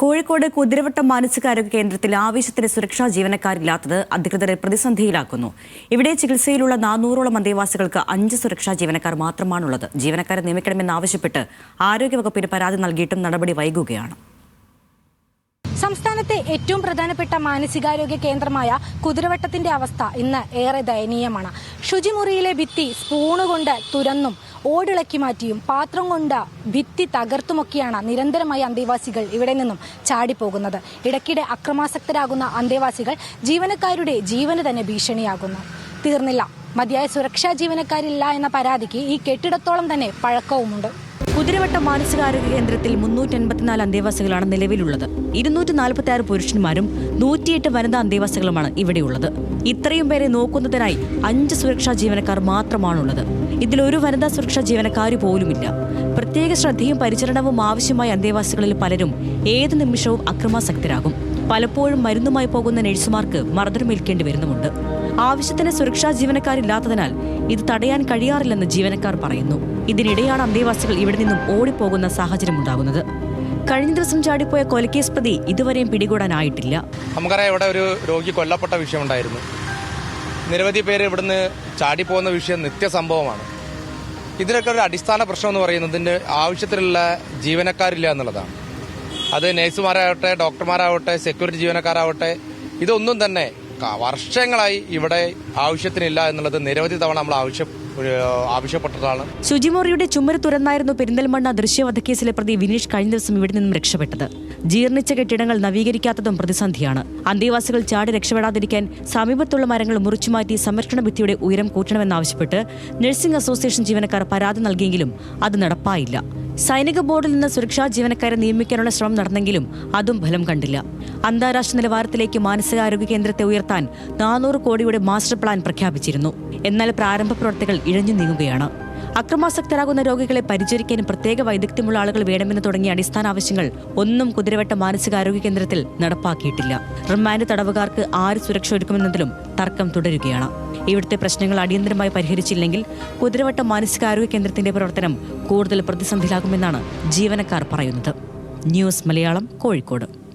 കോഴിക്കോട് കുതിരവട്ടം മാനസികാരോഗ്യ കേന്ദ്രത്തിൽ ആവശ്യത്തിന് സുരക്ഷാ ജീവനക്കാരില്ലാത്തത് അധികൃതരെ പ്രതിസന്ധിയിലാക്കുന്നു. ഇവിടെ ചികിത്സയിലുള്ള നാനൂറോളം അന്തേവാസികൾക്ക് അഞ്ച് സുരക്ഷാ ജീവനക്കാർ മാത്രമാണുള്ളത്. ജീവനക്കാരെ നിയമിക്കണമെന്നാവശ്യപ്പെട്ട് ആരോഗ്യവകുപ്പിന് പരാതി നൽകിയിട്ടും നടപടി വൈകുകയാണ്. സംസ്ഥാനത്തെ ഏറ്റവും പ്രധാനപ്പെട്ട മാനസികാരോഗ്യ കേന്ദ്രമായ കുതിരവട്ടത്തിന്റെ അവസ്ഥ ഇന്ന് ഏറെ ദയനീയമാണ്. ശുചിമുറിയിലെ ഭിത്തി സ്പൂണുകൊണ്ട് തുരന്നും ഓടിളക്കി മാറ്റിയും പാത്രം കൊണ്ട ഭിത്തി തകർത്തുമൊക്കെയാണ് നിരന്തരമായി അന്തേവാസികൾ ഇവിടെ നിന്നും ചാടിപ്പോകുന്നത്. ഇടയ്ക്കിടെ അക്രമാസക്തരാകുന്ന അന്തേവാസികൾ ജീവനക്കാരുടെ ജീവന് തന്നെ ഭീഷണിയാകുന്നു. തീർന്നില്ല. മതിയായ സുരക്ഷാ ജീവനക്കാരില്ല എന്ന പരാതിക്ക് ഈ കെട്ടിടത്തോളം തന്നെ പഴക്കവുമുണ്ട്. കുതിരവട്ടം മാനസികാരോഗ്യ കേന്ദ്രത്തിൽ മുന്നൂറ്റി എൺപത്തിനാല് അന്തേവാസികളാണ് നിലവിലുള്ളത്. ഇരുന്നൂറ്റി നാൽപ്പത്തി ആറ് പുരുഷന്മാരും നൂറ്റിയെട്ട് വനിതാ അന്തേവാസികളുമാണ് ഇവിടെയുള്ളത്. ഇത്രയും പേരെ നോക്കുന്നതിനായി അഞ്ച് സുരക്ഷാ ജീവനക്കാർ മാത്രമാണുള്ളത്. ഒരു വനിതാ സുരക്ഷാ ജീവനക്കാർ പോലുമില്ല. പ്രത്യേക ശ്രദ്ധയും പരിചരണവും ആവശ്യമായ അന്തേവാസികളിൽ പലരും ഏത് നിമിഷവും അക്രമാസക്തരാകും. പലപ്പോഴും മരുന്നുമായി പോകുന്ന നഴ്സുമാർക്ക് മർദ്ദനമേൽക്കേണ്ടി വരുന്നുമുണ്ട്. ആവശ്യത്തിന് സുരക്ഷാ ജീവനക്കാരില്ലാത്തതിനാൽ ഇത് തടയാൻ കഴിയാറില്ലെന്ന് ജീവനക്കാർ പറയുന്നു. ഇതിനിടെയാണ് അന്തേവാസികൾ ഇവിടെ നിന്നും ഓടിപ്പോകുന്ന സാഹചര്യമുണ്ടാകുന്നത്. കഴിഞ്ഞ ദിവസം ചാടിപ്പോയ കൊലക്കേസ് പ്രതി ഇതുവരെയും പിടികൂടാനായിട്ടില്ല. നമുക്കറിയാം ഇവിടെ ഒരു രോഗി കൊല്ലപ്പെട്ട വിഷയമുണ്ടായിരുന്നു. നിരവധി പേര് ഇവിടുന്ന് ചാടിപ്പോകുന്ന വിഷയം നിത്യസംഭവമാണ്. ഇതിനൊക്കെ ഒരു അടിസ്ഥാന പ്രശ്നം എന്ന് പറയുന്നതിന്റെ ആവശ്യത്തിലുള്ള ജീവനക്കാരില്ല എന്നുള്ളതാണ്. അത് നഴ്സുമാരാവട്ടെ ഡോക്ടർമാരാവട്ടെ സെക്യൂരിറ്റി ജീവനക്കാരാവട്ടെ ഇതൊന്നും തന്നെ വർഷങ്ങളായി ഇവിടെ ആവശ്യത്തിനില്ല എന്നുള്ളത് നിരവധി തവണ നമ്മൾ ആവശ്യം ആവശ്യപ്പെട്ടതാണ്. ശുചിമുറിയുടെ ചുമര് തുറന്നായിരുന്നു പെരിന്തൽമണ്ണ ദൃശ്യവധക്കേസിലെ പ്രതി വിനീഷ് കഴിഞ്ഞ ദിവസം ഇവിടെ നിന്നും രക്ഷപ്പെട്ടത്. ജീർണിച്ച കെട്ടിടങ്ങൾ നവീകരിക്കാത്തതും പ്രതിസന്ധിയാണ്. അന്തേവാസികൾ ചാടി രക്ഷപ്പെടാതിരിക്കാൻ സമീപത്തുള്ള മരങ്ങൾ മുറിച്ചുമാറ്റി സംരക്ഷണ ഭിത്തിയുടെ ഉയരം കൂട്ടണമെന്നാവശ്യപ്പെട്ട് നഴ്സിംഗ് അസോസിയേഷൻ ജീവനക്കാർ പരാതി നൽകിയെങ്കിലും അത് നടപ്പായില്ല. സൈനിക ബോർഡിൽ നിന്ന് സുരക്ഷാ ജീവനക്കാരെ നിയമിക്കാനുള്ള ശ്രമം നടന്നെങ്കിലും അതും ഫലം കണ്ടില്ല. അന്താരാഷ്ട്ര നിലവാരത്തിലേക്ക് മാനസികാരോഗ്യ കേന്ദ്രത്തെ ഉയർത്താൻ നാനൂറ് കോടിയുടെ മാസ്റ്റർ പ്ലാൻ പ്രഖ്യാപിച്ചിരുന്നു. എന്നാൽ പ്രാരംഭ പ്രവർത്തികൾ ഇഴഞ്ഞു നീങ്ങുകയാണ്. അക്രമാസക്തരാകുന്ന രോഗികളെ പരിചരിക്കാനും പ്രത്യേക വൈദഗ്ധ്യമുള്ള ആളുകൾ വേണമെന്ന് തുടങ്ങിയ അടിസ്ഥാന ആവശ്യങ്ങൾ ഒന്നും കുതിരവട്ട മാനസികാരോഗ്യ കേന്ദ്രത്തിൽ നടപ്പാക്കിയിട്ടില്ല. റിമാൻഡ് തടവുകാർക്ക് ആര് സുരക്ഷ ഒരുക്കുമെന്നതിലും തർക്കം തുടരുകയാണ്. ഇവിടുത്തെ പ്രശ്നങ്ങൾ അടിയന്തരമായി പരിഹരിച്ചില്ലെങ്കിൽ കുതിരവട്ട മാനസികാരോഗ്യ കേന്ദ്രത്തിന്റെ പ്രവർത്തനം കൂടുതൽ പ്രതിസന്ധിയിലാകുമെന്നാണ് ജീവനക്കാർ പറയുന്നത്. ന്യൂസ് മലയാളം കോഴിക്കോട്.